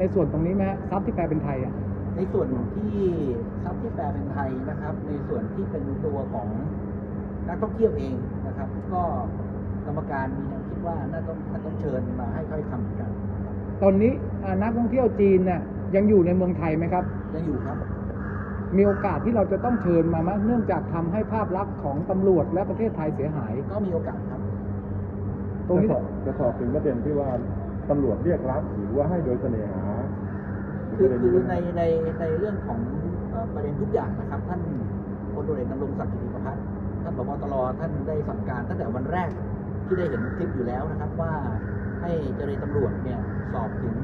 ในส่วนตรงนี้ไหมฮะทรัพย์ที่แปลเป็นไทยอะ ในส่วนที่ทรัพย์ที่แปลเป็นไทยนะครับ ในส่วนที่เป็นตัวของนักท่องเที่ยวเองนะครับ ก็กรรมการมีแนวคิดว่าน่าต้องน่าต้องเชิญมาให้ถ้อยคำเหมือนกันนะครับตอนนี้อ่านักท่องเที่ยวจีนเนี่ยยังอยู่ในเมืองไทยไหมครับ ยังอยู่ครับ มีโอกาสที่เราจะต้องเชิญมาไหมเนื่องจากทำให้ภาพลักษณ์ของตำรวจและประเทศไทยเสียหาย ก็มีโอกาสครับ ตรงนี้จะสอบจะสอบถึงประเด็นที่ว่า ตำรวจเรียกรับหรือว่าให้โดยเสน่หาคือคือในในในเรื่องของประเด็นทุกอย่างนะครับ ท่านพลตรเอกดำรงศักดิ์กิติประพัฒน์ท่านผบตรท่านได้สั่งการตั้งแต่วันแรกที่ได้เห็นคลิปอยู่แล้วนะครับว่าให้เจรตำรวจเนี่ยสอบถึง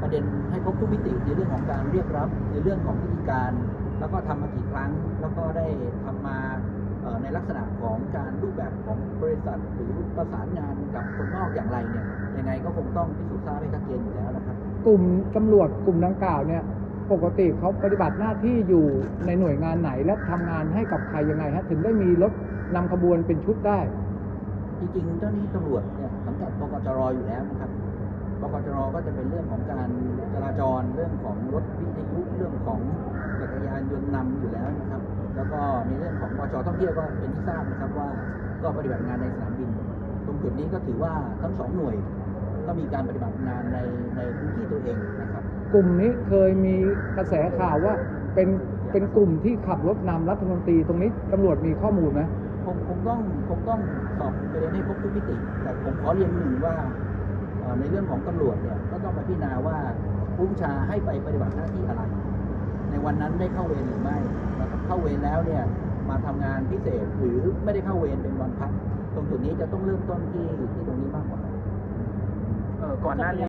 ประเด็นให้ครบทุกมิติในเรื่องของการเรียกรับในเรื่องของพิธีการ แล้วก็ทำมากี่ครั้ง แล้วก็ได้ทำมา ในลักษณะของการรูปแบบของบริษัทหรือประสานงานกับคนนอกอย่างไรเนี่ยยังไงก็คงต้องพิสูจน์ทราบให้ชัดเจนอยู่แล้วนะครับ กลุ่มตำรวจกลุ่มดังกล่าวเนี่ยปกติเขาปฏิบัติหน้าที่อยู่ในหน่วยงานไหนและทำงานให้กับใครยังไงฮะถึงได้มีรถนำขบวนเป็นชุดได้ จริงๆ เจ้าหน้าที่ตำรวจเนี่ยสังกัดบกจรอยู่แล้วนะครับบกจรก็จะเป็นเรื่องของการจราจรเรื่องของรถวิทยุเรื่องของจักรยานยนต์นำอยู่แล้วนะครับ แล้วก็ในเรื่องของบจท่องเที่ยวก็เป็นที่ทราบนะครับว่าก็ปฏิบัติงานในสนามบิน ตรงจุดนี้ก็ถือว่าทั้งสองหน่วย ก็มีการปฏิบัติงานในในพื้นที่ตัวเองนะครับกลุ่มนี้เคยมีกระแสข่าวว่าเป็นเป็นกลุ่มที่ขับรถนำรัฐมนตรีตรงนี้ตำรวจมีข้อมูลไหมคงคงต้องคงต้องสอบประเด็นให้ครบทุกมิติ แต่ผมขอเรียนหนึ่งว่าเอ่อในเรื่องของตำรวจเนี่ยก็ต้องมาพิจารณาว่าผู้บัญชาให้ไปปฏิบัติหน้าที่อะไร ในวันนั้นได้เข้าเวรหรือไม่นะครับเข้าเวรแล้วเนี่ยมาทำงานพิเศษหรือไม่ได้เข้าเวรเป็นวันพัก ตรงจุดนี้จะต้องเริ่มต้นที่ที่ตรงนี้มากกว่าเออก่อนหน้านี้